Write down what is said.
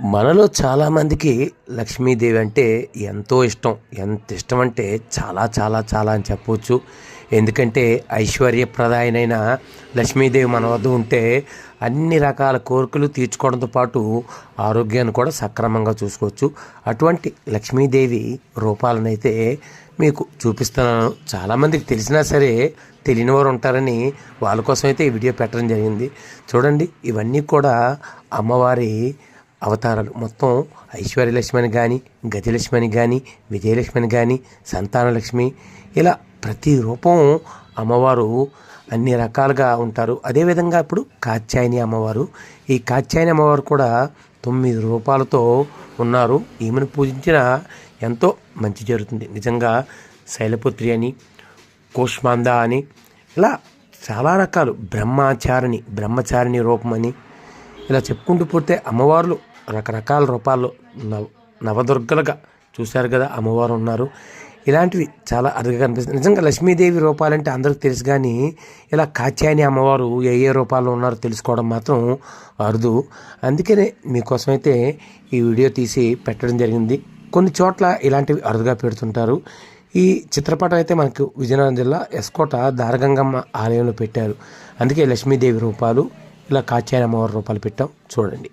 మనలో చాలామందికి లక్ష్మీదేవి అంటే ఎంతో ఇష్టం. ఎంత ఇష్టం అంటే చాలా చాలా చాలా అని చెప్పవచ్చు ఎందుకంటే ఐశ్వర్యప్రదాయనైన లక్ష్మీదేవి మన వద్ద ఉంటే అన్ని రకాల కోరికలు తీర్చుకోవడంతో పాటు ఆరోగ్యాన్ని కూడా సక్రమంగా చూసుకోవచ్చు. అటువంటి లక్ష్మీదేవి రూపాలనైతే మీకు చూపిస్తున్నాను. చాలామందికి తెలిసినా సరే తెలియని వారు ఉంటారని వాళ్ళ కోసం అయితే ఈ వీడియో పెట్టడం జరిగింది. చూడండి ఇవన్నీ కూడా అమ్మవారి అవతారాలు. మొత్తం ఐశ్వర్యలక్ష్మి అని కానీ గజలక్ష్మి అని కానీ విజయలక్ష్మి అని కానీ సంతానలక్ష్మి ఇలా ప్రతి రూపం అమ్మవారు అన్ని రకాలుగా ఉంటారు. అదేవిధంగా ఇప్పుడు కాత్యాయని అమ్మవారు. ఈ కాత్యాయని అమ్మవారు కూడా తొమ్మిది రూపాలతో ఉన్నారు. ఈమెను పూజించిన ఎంతో మంచి జరుగుతుంది. నిజంగా శైలపుత్రి అని కూష్మాంద అని ఇలా చాలా రకాలు. బ్రహ్మచారిణి బ్రహ్మచారిణి రూపమని ఇలా చెప్పుకుంటూ పోతే అమ్మవార్లు రకరకాల రూపాల్లో నవ నవదుర్గలుగా చూశారు కదా అమ్మవారు ఉన్నారు. ఇలాంటివి చాలా అరుదుగా కనిపిస్తుంది. నిజంగా లక్ష్మీదేవి రూపాలంటే అందరికి తెలుసు కానీ ఇలా కాత్యాయని అమ్మవారు ఏ ఏ రూపాల్లో ఉన్నారో తెలుసుకోవడం మాత్రం అరుదు. అందుకనే మీకోసమైతే ఈ వీడియో తీసి పెట్టడం జరిగింది. కొన్ని చోట్ల ఇలాంటివి అరుదుగా పెడుతుంటారు. ఈ చిత్రపటం అయితే మనకు విజయనగరం జిల్లా ఎస్కోట దారగంగమ్మ ఆలయంలో పెట్టారు. అందుకే లక్ష్మీదేవి రూపాలు ఇలా కాచాయని అమ్మవారి రూపాలు పెట్టాం. చూడండి.